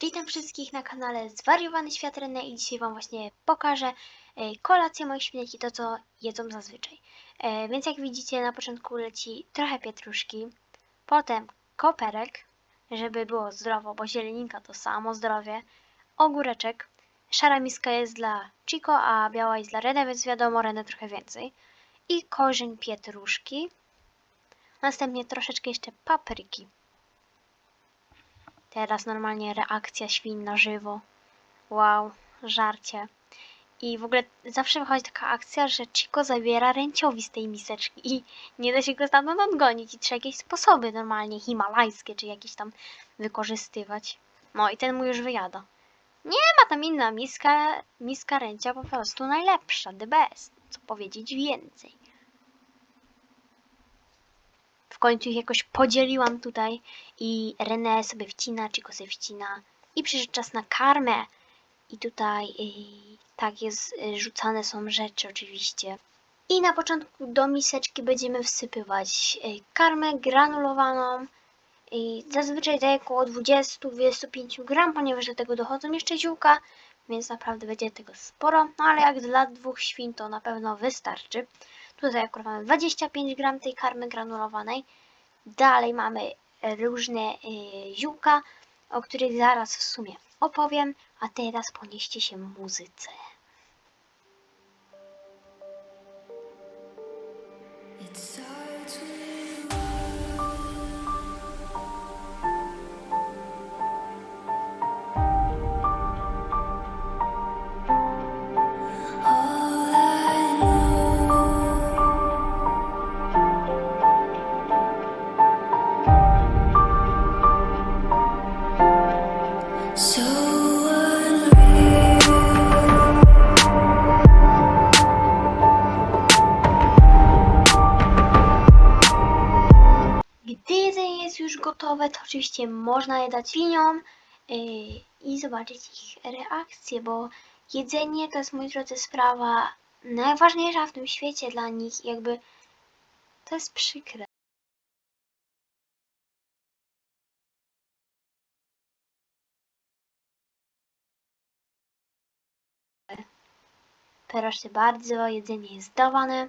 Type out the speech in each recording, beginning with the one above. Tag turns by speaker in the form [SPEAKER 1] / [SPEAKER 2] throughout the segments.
[SPEAKER 1] Witam wszystkich na kanale Zwariowany Świat René i dzisiaj Wam właśnie pokażę e, kolację moich świnek i to, co jedzą zazwyczaj. E, Więc jak widzicie, na początku leci trochę pietruszki, potem koperek, żeby było zdrowo, bo zieleninka to samo zdrowie, ogóreczek, szara miska jest dla Chico, a biała jest dla René, więc wiadomo, René trochę więcej. I korzeń pietruszki, następnie troszeczkę jeszcze papryki. Teraz normalnie reakcja świn na żywo. Wow, żarcie. I w ogóle zawsze wychodzi taka akcja, że Chico zabiera ręciowi z tej miseczki i nie da się go stamtąd odgonić i trzeba jakieś sposoby normalnie himalajskie czy jakieś tam wykorzystywać. No i ten mu już wyjada. Nie ma tam inna miska, miska ręcia po prostu najlepsza, the best. Co powiedzieć więcej. W końcu ich jakoś podzieliłam tutaj i René sobie wcina, Chico sobie wcina i przyszedł czas na karmę. I tutaj y, tak jest, y, rzucane są rzeczy oczywiście. I na początku do miseczki będziemy wsypywać y, karmę granulowaną. I zazwyczaj daję około 20-25 gram, ponieważ do tego dochodzą jeszcze ziółka, więc naprawdę będzie tego sporo. No ale jak dla dwóch świn to na pewno wystarczy. Tutaj akurat mamy 25 gram tej karmy granulowanej. Dalej mamy różne y, ziółka, o których zaraz w sumie opowiem, a teraz ponieście się muzyce.
[SPEAKER 2] It starts
[SPEAKER 1] gotowe, to oczywiście można je dać świniom yy, i zobaczyć ich reakcje, bo jedzenie to jest, moi drodzy, sprawa najważniejsza w tym świecie dla nich jakby to jest przykre. Proszę bardzo, jedzenie jest dawane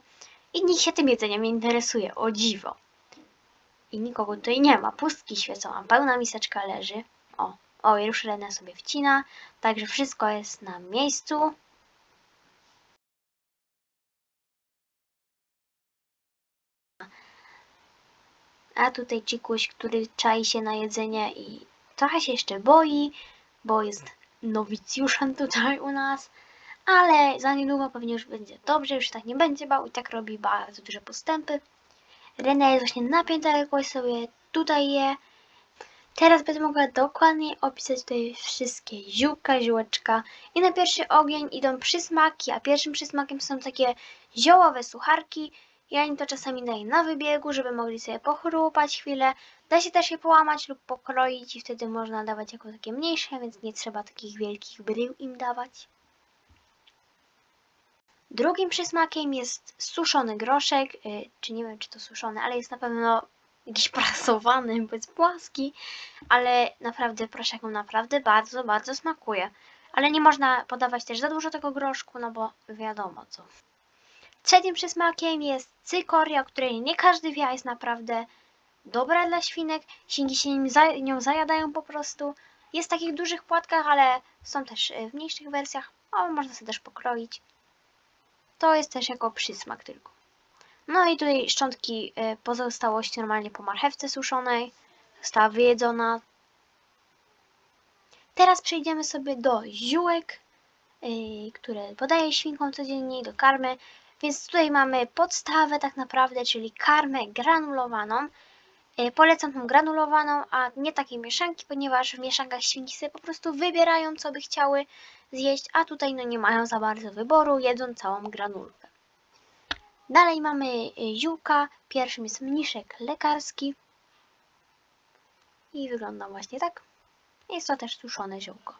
[SPEAKER 1] i nikt się tym jedzeniem nie interesuje, o dziwo. I nikogo tutaj nie ma. Pustki świecą, a pełna miseczka leży. O, o, już Renę sobie wcina. Także wszystko jest na miejscu. A tutaj Cikuś, który czai się na jedzenie i trochę się jeszcze boi, bo jest nowicjuszem tutaj u nas. Ale za niedługo pewnie już będzie dobrze, już tak nie będzie bał i tak robi bardzo duże postępy. Rena jest właśnie napięta jakoś sobie tutaj je. Teraz będę mogła dokładnie opisać tutaj wszystkie ziółka, ziółeczka. I na pierwszy ogień idą przysmaki, a pierwszym przysmakiem są takie ziołowe sucharki. Ja im to czasami daję na wybiegu, żeby mogli sobie pochrupać chwilę. Da się też je połamać lub pokroić i wtedy można dawać jako takie mniejsze, więc nie trzeba takich wielkich brył im dawać. Drugim przysmakiem jest suszony groszek, y, czy nie wiem czy to suszony, ale jest na pewno jakiś prasowany, bo jest płaski, ale naprawdę prosiakom naprawdę bardzo, bardzo smakuje. Ale nie można podawać też za dużo tego groszku, no bo wiadomo co. Trzecim przysmakiem jest cykoria, której nie każdy wie, a jest naprawdę dobra dla świnek. Świnki się nim za, nią zajadają po prostu. Jest w takich dużych płatkach, ale są też y, w mniejszych wersjach, ale można sobie też pokroić. To jest też jako przysmak tylko. No i tutaj szczątki y, pozostałości normalnie po marchewce suszonej. Została wyjedzona. Teraz przejdziemy sobie do ziółek, y, które podaję świnkom codziennie do karmy. Więc tutaj mamy podstawę tak naprawdę, czyli karmę granulowaną. Y, Polecam tą granulowaną, a nie takiej mieszanki, ponieważ w mieszankach świnki sobie po prostu wybierają, co by chciały zjeść, a tutaj no nie mają za bardzo wyboru, jedzą całą granulkę. Dalej mamy y, ziółka. Pierwszym jest mniszek lekarski. I wygląda właśnie tak. Jest to też suszone ziółko.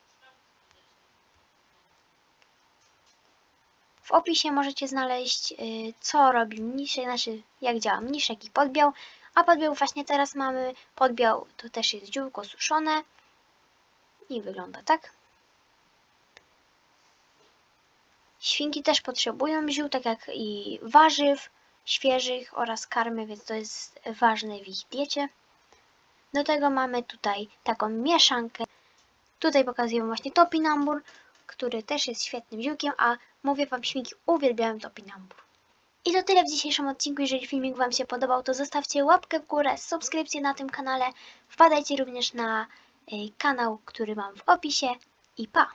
[SPEAKER 1] W opisie możecie znaleźć, y, co robi mniszek, znaczy jak działa mniszek i podbiał. A podbiał właśnie teraz mamy. Podbiał to też jest ziółko suszone. I wygląda tak. Świnki też potrzebują ziół, tak jak i warzyw świeżych oraz karmy, więc to jest ważne w ich diecie. Do tego mamy tutaj taką mieszankę. Tutaj pokazuję właśnie topinambur, który też jest świetnym ziółkiem, a mówię wam, świnki uwielbiają topinambur. I to tyle w dzisiejszym odcinku. Jeżeli filmik wam się podobał, to zostawcie łapkę w górę, subskrypcję na tym kanale. Wpadajcie również na y, kanał, który mam w opisie i pa!